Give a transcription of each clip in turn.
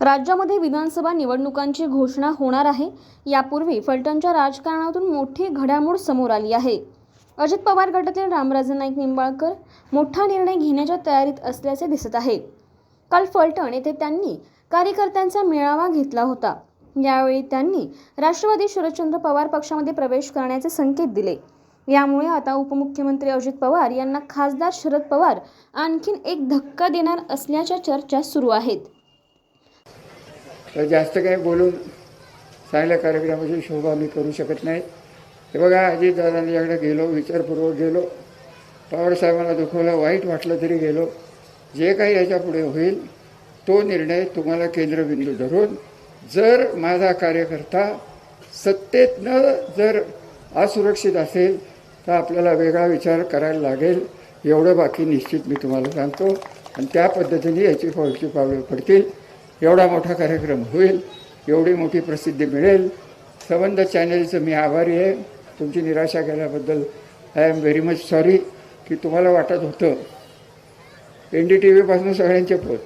राज्यामध्ये विधानसभा निवडणुकांची घोषणा होणार आहे. यापूर्वी फलटणच्या राजकारणातून मोठी घडामोड समोर आली आहे. अजित पवार गटातील रामराजे नाईक निंबाळकर मोठा निर्णय घेण्याच्या तयारीत असल्याचे दिसत आहे. काल फलटण येथे त्यांनी कार्यकर्त्यांचा मेळावा घेतला होता. यावेळी त्यांनी राष्ट्रवादी शरदचंद्र पवार पक्षामध्ये प्रवेश करण्याचे संकेत दिले. यामुळे आता उपमुख्यमंत्री अजित पवार यांना खासदार शरद पवार आणखीन एक धक्का देणार असल्याच्या चर्चा सुरू आहेत. तर जास्त काही बोलून चांगल्या कार्यक्रमाची शोभा मी करू शकत नाही. हे बघा अजितदादांच्याकडे गेलो विचारपूर्वक गेलो. पवारसाहेबांना दुखवलं वाईट वाटलं तरी गेलो. जे काही याच्यापुढे होईल तो निर्णय तुम्हाला केंद्रबिंदू धरून जर माझा कार्यकर्ता सत्तेतनं जर असुरक्षित असेल तर आपल्याला वेगळा विचार करायला लागेल. एवढं बाकी निश्चित मी तुम्हाला सांगतो. आणि त्या पद्धतीने याची पुढची पावलं पडतील. एवढा मोठा कार्यक्रम होईल एवढी मोठी प्रसिद्धी मिळेल. संबंध चॅनलचं मी आभारी आहे. तुमची निराशा केल्याबद्दल I am very much sorry की तुम्हाला वाटत होतं. एन डी टी व्हीपासून सगळ्यांचे पोत.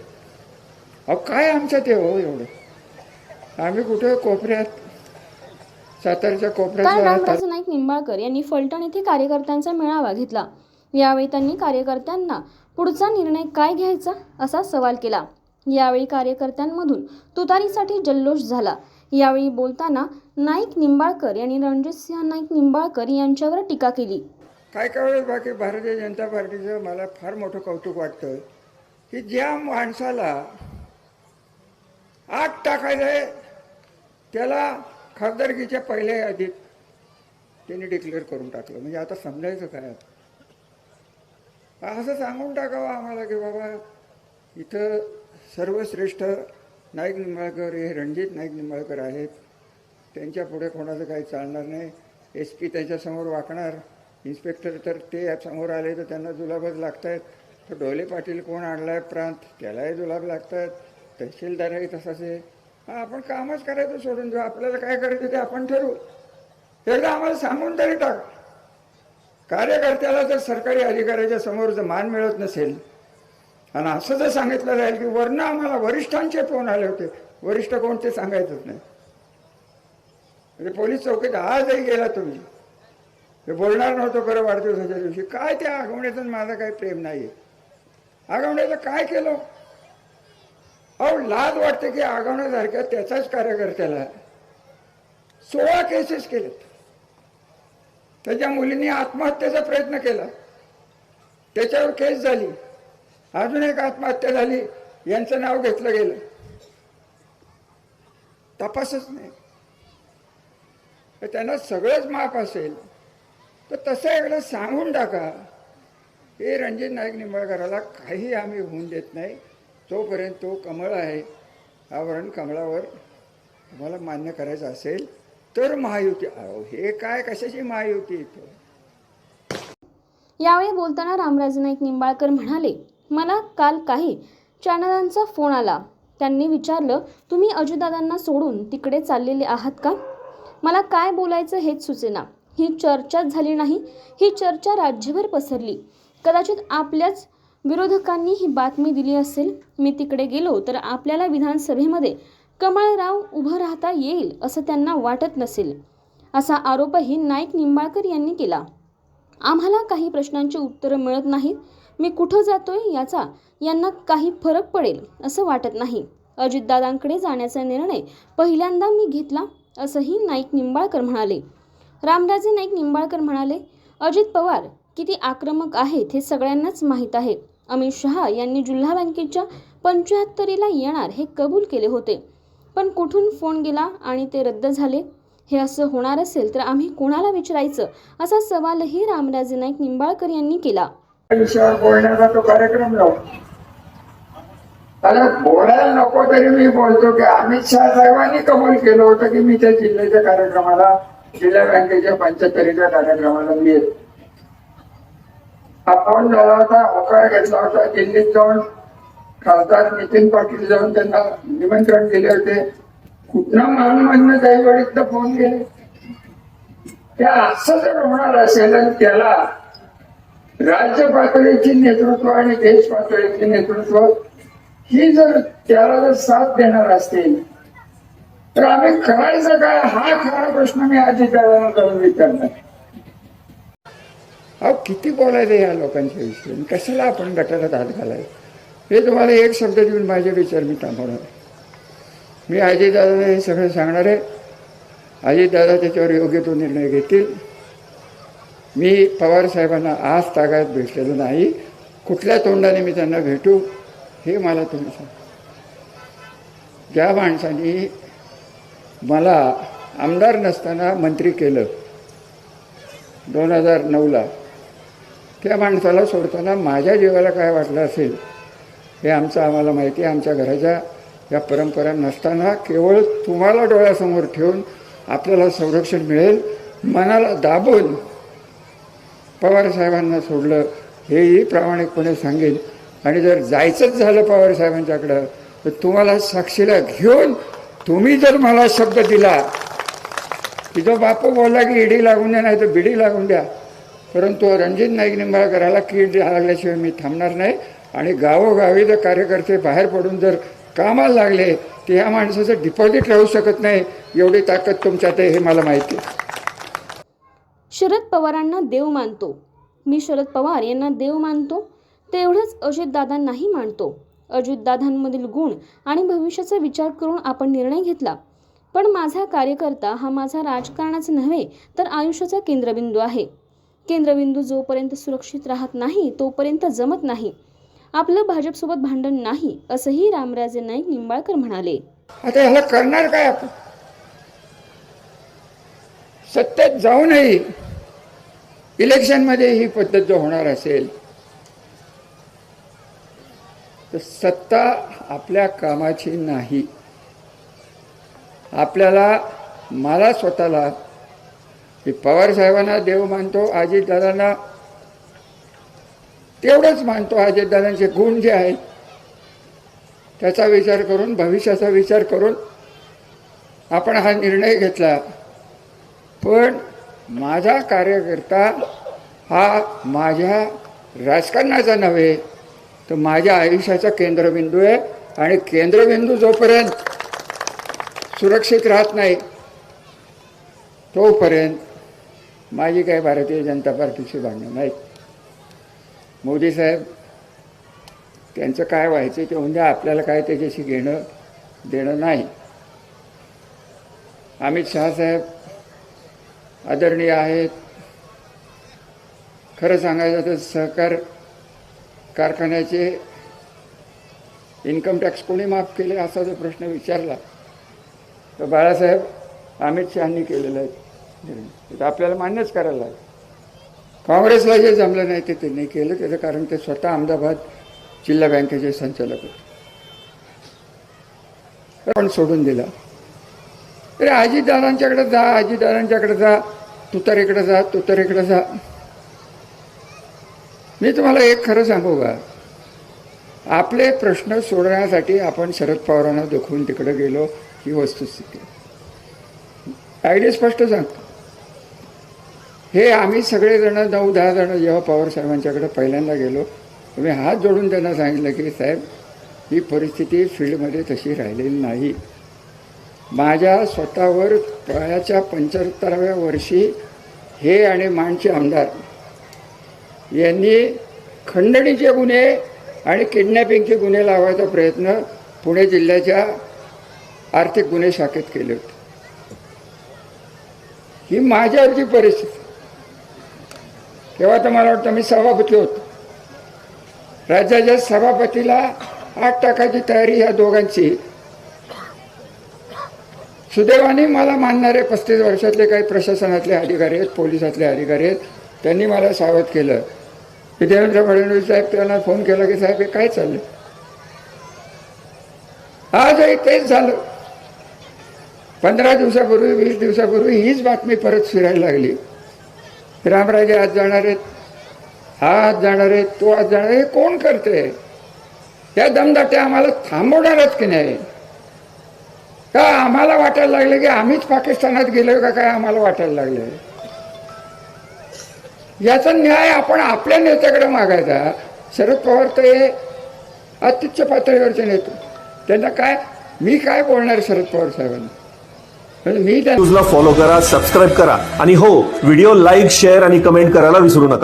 अहो काय आमचं ते हो एवढं? आम्ही कुठे कोपऱ्यात सातारच्या कोपऱ्यात नाईक निंबाळकर यांनी फलटण येथे कार्यकर्त्यांचा मेळावा घेतला. यावेळी त्यांनी कार्यकर्त्यांना पुढचा निर्णय काय घ्यायचा असा सवाल केला. यावेळी कार्यकर्त्यांमधून तुतारीसाठी जल्लोष झाला. यावेळी बोलताना नाईक निंबाळकर यांनी रणजितसिंह नाईक निंबाळकर यांच्यावर टीका केली. काय काय वेळेस बाकी भारतीय जनता पार्टीचं मला फार मोठं कौतुक वाटतं की ज्या माणसाला आग टाकायचं आहे त्याला खासदारकीच्या पहिल्या यादीत त्यांनी डिक्लेअर करून टाकलं. म्हणजे आता समजायचं काय असं सांगून टाकावं आम्हाला की बाबा इथं सर्वश्रेष्ठ नाईक निंबाळकर हे रणजित नाईक निंबाळकर आहेत. त्यांच्या पुढे कोणाचं काही चालणार नाही. एस पी त्याच्यासमोर वाकणार. इन्स्पेक्टर तर ते समोर आले तर त्यांना जुलाबच लागत आहेत तर डोले पाटील कोण आणला आहे प्रांत? त्यालाही जुलाब लागत आहेत तहसीलदारही तसाच आहे. हां आपण कामच करायचं सोडून देऊ. आपल्याला काय करायचं ते आपण ठरवू. एकदा आम्हाला सांगून तरी टाका. कार्यकर्त्याला जर सरकारी अधिकाऱ्याच्या समोर जर मान मिळत नसेल आणि असं जर सांगितलं जाईल की वरनं आम्हाला वरिष्ठांचे फोन आले होते. वरिष्ठ कोण ते सांगायचंच नाही. म्हणजे पोलीस चौकीत आजही गेला तुम्ही हे बोलणार नव्हतो खरं वाढदिवसाच्या दिवशी. काय त्या आगवण्याचं माझं काही प्रेम नाही आहे आगवण्याचं काय केलं? अहो लाज वाटते की आगवण्यासारख्या त्याचाच कार्यकर्त्याला सोळा केसेस केलेत. त्याच्या मुलींनी आत्महत्येचा प्रयत्न केला. त्याच्यावर केस झाली. अजून एक आत्महत्या झाली. यांचं नाव घेतलं गेलं. तपासच नाही. तर त्यांना सगळंच माफ असेल. तर तसं एकदा सांगून टाका. हे रणजित नाईक निंबाळकराला काही आम्ही होऊन देत नाही. तोपर्यंत तो कमळ आहे आवरण कमळावर तुम्हाला मान्य करायचं असेल तर महायुती अहो हे काय कशाची महायुती येतो यावेळी बोलताना रामराजे नाईक निंबाळकर म्हणाले मला काल काही चॅनलांचा फोन आला. त्यांनी विचारलं तुम्ही अजितदादांना सोडून तिकडे चाललेले आहात का? मला काय बोलायचं हेच सुचेना. ही चर्चाच झाली नाही. ही चर्चा राज्यभर पसरली. कदाचित आपल्याच विरोधकांनी ही बातमी दिली असेल. मी तिकडे गेलो तर आपल्याला विधानसभेमध्ये कमळराव उभं राहता येईल असं त्यांना वाटत नसेल. असा आरोपही नाईक निंबाळकर यांनी केला. आम्हाला काही प्रश्नांची उत्तरं मिळत नाहीत. मी कुठं जातोय याचा यांना काही फरक पडेल असं वाटत नाही. अजितदादांकडे जाण्याचा निर्णय पहिल्यांदा मी घेतला असंही नाईक निंबाळकर म्हणाले. रामराजे नाईक निंबाळकर म्हणाले अजित पवार किती आक्रमक आहेत हे सगळ्यांनाच माहीत आहे. अमित शहा यांनी जिल्हा बँकेच्या पंच्याहत्तरीला येणार हे कबूल केले होते. पण कुठून फोन गेला आणि ते रद्द झाले? हे असं होणार असेल तर आम्ही कोणाला विचारायचं? असा सवालही रामराजे नाईक निंबाळकर यांनी केला. विषयावर बोलण्याचा तो कार्यक्रम लावू. आता बोलायला नको तरी मी बोलतो की अमित शहा साहेबांनी कबूल केलं होतं की मी त्या जिल्ह्याच्या कार्यक्रमाला जिल्हा बँकेच्या पंच्याहत्तरीच्या कार्यक्रमाला मी येतो. हा फोन झाला होता? होकार घेतला होता. दिल्लीत जाऊन खासदार नितीन पाटील जाऊन त्यांना निमंत्रण दिले होते. कुठनं मारून म्हणणं जाईवडीत फोन गेले त्या असं जर होणार असेल आणि त्याला राज्य पातळीचे नेतृत्व आणि देश पातळीचे नेतृत्व ही जर त्याला जर साथ देणार असतील तर आम्ही करायचं काय हा खरा प्रश्न मी अधिकाऱ्यांना करून विचारणार अहो किती बोलायचं या लोकांच्या विषयी? कशाला आपण गटारात हात घालायचं? हे तुम्हाला एक शब्द देऊन माझे विचार मी थांबवणार मी अजितदादाला हे सगळं सांगणार आहे. अजितदादा त्याच्यावर योग्य तो निर्णय घेतील. मी पवार साहेबांना आज तागात भेटलेलं नाही. कुठल्या तोंडाने मी त्यांना भेटू हे मला तुम्ही सांग. ज्या माणसाने मला आमदार नसताना मंत्री केलं दोन हजार नऊला त्या माणसाला सोडताना माझ्या जीवाला काय वाटलं असेल हे आमचं आम्हाला माहिती आहे. आमच्या घराच्या या परंपरा नसताना केवळ तुम्हाला डोळ्यासमोर ठेवून आपल्याला संरक्षण मिळेल मनाला दाबून पवारसाहेबांना सोडलं हेही प्रामाणिकपणे सांगेन. आणि जर जायचंच झालं पवारसाहेबांच्याकडं तर तुम्हाला साक्षीला घेऊन तुम्ही जर मला शब्द दिला की जो बापू बोलला की इडी लागून द्या नाही तर बिडी लागून द्या परंतु रणजित नाईक निंबाळकराला कीड लागल्याशिवाय मी थांबणार नाही. आणि गावोगावी जर कार्यकर्ते बाहेर पडून जर कामाला लागले तर ह्या माणसाचं डिपॉझिट राहू शकत नाही. एवढी ताकद तुमच्यात आहे हे मला माहिती आहे. शरद पवारांना देव मानतो. मी शरद पवार यांना देव मानतो. तेवढंच अजितदादांनाही मानतो. अजितदादांमधील गुण आणि भविष्याचा विचार करून आपण निर्णय घेतला. पण माझा कार्यकर्ता हा माझा राजकारणाचा नव्हे तर आयुष्याचा केंद्रबिंदू आहे. केंद्रबिंदू जोपर्यंत सुरक्षित राहत नाही तोपर्यंत जमत नाही. आपलं भाजपसोबत भांडण नाही असंही रामराजे नाईक निंबाळकर म्हणाले. आता ह्याला करणार काय आपण? सत्तेत जाऊनही इलेक्शनमध्ये ही पद्धत जर होणार असेल तर सत्ता आपल्या कामाची नाही. आपल्याला मला स्वतःला मी पवार साहेबांना देव मानतो अजितदादांना तेवढंच मानतो अजितदादांचे गुण जे आहेत त्याचा विचार करून भविष्याचा विचार करून आपण हा निर्णय घेतला. पण माझा कार्यकर्ता हा माझ्या राजकारणाचा नव्हे तर माझ्या आयुष्याचा केंद्रबिंदू आहे आणि केंद्रबिंदू जोपर्यंत सुरक्षित राहत नाही तोपर्यंत माझी काही भारतीय जनता पार्टीची भांडणं नाहीत. मोदी साहेब त्यांचं काय व्हायचं ते म्हणजे आपल्याला काय त्याच्याशी घेणं देणं नाही. अमित शहा साहेब आदरणीय आहेत. खरं सांगायचं तर सहकार कारखान्याचे इन्कम टॅक्स कोणी माफ केले असा जर प्रश्न विचारला तर बाळासाहेब अमित शहानी केलेला आहे. आपल्याला मान्यच करायला लागेल. काँग्रेसला जे जमलं नाही ते त्यांनी केलं त्याचं कारण ते स्वतः अहमदाबाद जिल्हा बँकेचे संचालक होते. पण सोडून दिला. अरे अजितदादांच्याकडे जा अजितदादांच्याकडे जा. तुतारेकडे जा तुतारेकडे जा. मी तुम्हाला एक खरं सांगू का? आपले प्रश्न सोडवण्यासाठी आपण शरद पवारांना दुखवून तिकडे गेलो ही वस्तुस्थिती आयडिया स्पष्ट सांगतो. हे आम्ही सगळेजण नऊ दहा जण जेव्हा पवार साहेबांच्याकडे पहिल्यांदा गेलो मी हात जोडून त्यांना सांगितलं की साहेब ही परिस्थिती फील्डमध्ये तशी राहिलेली नाही. माझ्या स्वतःवर वयाच्या पंच्याहत्तराव्या वर्षी हे आणि माणचे आमदार यांनी खंडणीचे गुन्हे आणि किडनॅपिंगचे गुन्हे लावायचा प्रयत्न पुणे जिल्ह्याच्या आर्थिक गुन्हे शाखेत केले होते. ही माझ्यावरची परिस्थिती. तेव्हा तर मला वाटतं मी सभापती होतो. राज्याच्या सभापतीला आठ टाकाची तयारी ह्या दोघांची सुदैवाने मला मानणारे पस्तीस वर्षातले काही प्रशासनातले अधिकारी आहेत पोलिसातले अधिकारी आहेत. त्यांनी मला सावध केलं. की देवेंद्र फडणवीस साहेब त्यांना फोन केला की साहेब हे काय चाललं आजही तेच झालं. पंधरा दिवसापूर्वी वीस दिवसापूर्वी हीच बातमी परत फिरायला लागली. रामराजे आज जाणार आहेत. हा आज जाणार आहे. तो आज जाणार आहे. हे कोण करते त्या दमदाट्या आम्हाला थांबवणारच की नाही? का आम्हाला वाटायला लागले की आम्हीच पाकिस्तानात गेलो का काय आम्हाला वाटायला लागले? याचा न्याय आपण आपल्या नेत्याकडे मागायचा. शरद पवार तर हे अत्युच्च पातळीवरचे नेते. त्यांना काय मी काय बोलणार शरद पवार साहेबांना? मी त्या न्यूजला फॉलो करा सबस्क्राईब करा. आणि हो व्हिडिओ लाईक शेअर आणि कमेंट करायला विसरू नका.